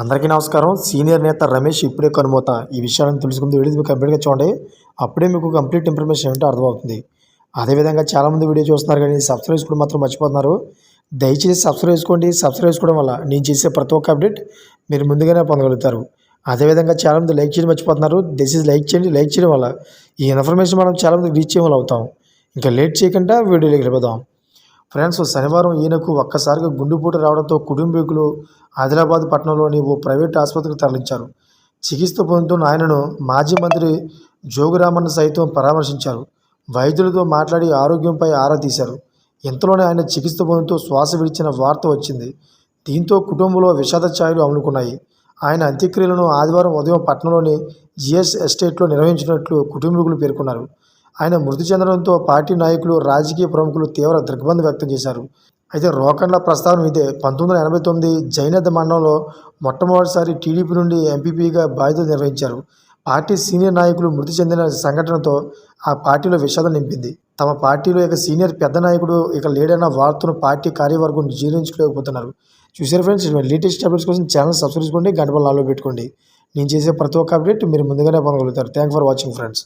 అందరికీ నమస్కారం. సీనియర్ నేత రమేష్ ఇప్పుడే కనుమోత. ఈ విషయాలను తెలుసుకుంది వీడియో మీకు కంప్లీట్గా చూడండి. అప్పుడే మీకు కంప్లీట్ ఇన్ఫర్మేషన్ ఏంటో అర్థమవుతుంది. అదేవిధంగా చాలామంది వీడియో చూస్తున్నారు కానీ సబ్స్క్రైబ్ చేసుకోవడం మాత్రం మర్చిపోతున్నారు. దయచేసి సబ్స్క్రైబ్ చేసుకోండి. సబ్స్క్రైబ్ చేసుకోవడం వల్ల నేను చేసే ప్రతి ఒక్క అప్డేట్ మీరు ముందుగానే పొందగలుగుతారు. అదేవిధంగా చాలామంది లైక్ చేయడం మర్చిపోతున్నారు. దిస్ ఇస్ లైక్ చేయండి. లైక్ చేయడం వల్ల ఈ ఇన్ఫర్మేషన్ మనం చాలామందికి రీచ్ చేయడం అవుతాం. ఇంకా లేట్ చేయకుండా వీడియోలోకి వెళ్ళిపోదాం. ఫ్రెండ్స్ శనివారం ఈయనకు ఒక్కసారిగా గుండెపోటు రావడంతో కుటుంబీకులు ఆదిలాబాద్ పట్టణంలోని ఓ ప్రైవేట్ ఆసుపత్రికి తరలించారు. చికిత్స పొందుతున్న ఆయనను మాజీ మంత్రి జోగురామన్ సైతం పరామర్శించారు. వైద్యులతో మాట్లాడి ఆరోగ్యంపై ఆరా తీశారు. ఇంతలోనే ఆయన చికిత్స పొందుతూ శ్వాస విడిచిన వార్త వచ్చింది. దీంతో కుటుంబంలో విషాద ఛాయలు అమ్ముకున్నాయి ఆయన అంత్యక్రియలను ఆదివారం ఉదయం పట్టణంలోని జిఎస్ ఎస్టేట్లో నిర్వహించినట్లు కుటుంబీకులు పేర్కొన్నారు. ఆయన మృతి చెందడంతో పార్టీ నాయకులు రాజకీయ ప్రముఖులు తీవ్ర దిగ్బంధం వ్యక్తం చేశారు. అయితే రోకండ్ల ప్రస్తావన ఇదే. పంతొమ్మిది వందల ఎనభై తొమ్మిది జైనద్ మండలంలో మొట్టమొదటిసారి టీడీపీ నుండి ఎంపీపీగా బాధ్యతలు నిర్వహించారు. పార్టీ సీనియర్ నాయకులు మృతి చెందిన సంఘటనతో ఆ పార్టీలో విషాదం నింపింది. తమ పార్టీలో ఇక సీనియర్ పెద్ద నాయకుడు ఇక లేడన్న వార్తను పార్టీ కార్యవర్గం జీర్ణించుకోలేకపోతున్నారు చూసారు ఫ్రెండ్స్ లేటెస్ట్ అప్డేట్స్ కోసం ఛానల్ సబ్స్క్రైబ్ చేసుకోండి గంట లాలో పెట్టుకోండి. నేను చేసే ప్రతి ఒక్క అప్డేట్ మీరు ముందుగానే పొందగలుగుతారు. Thank for watching friends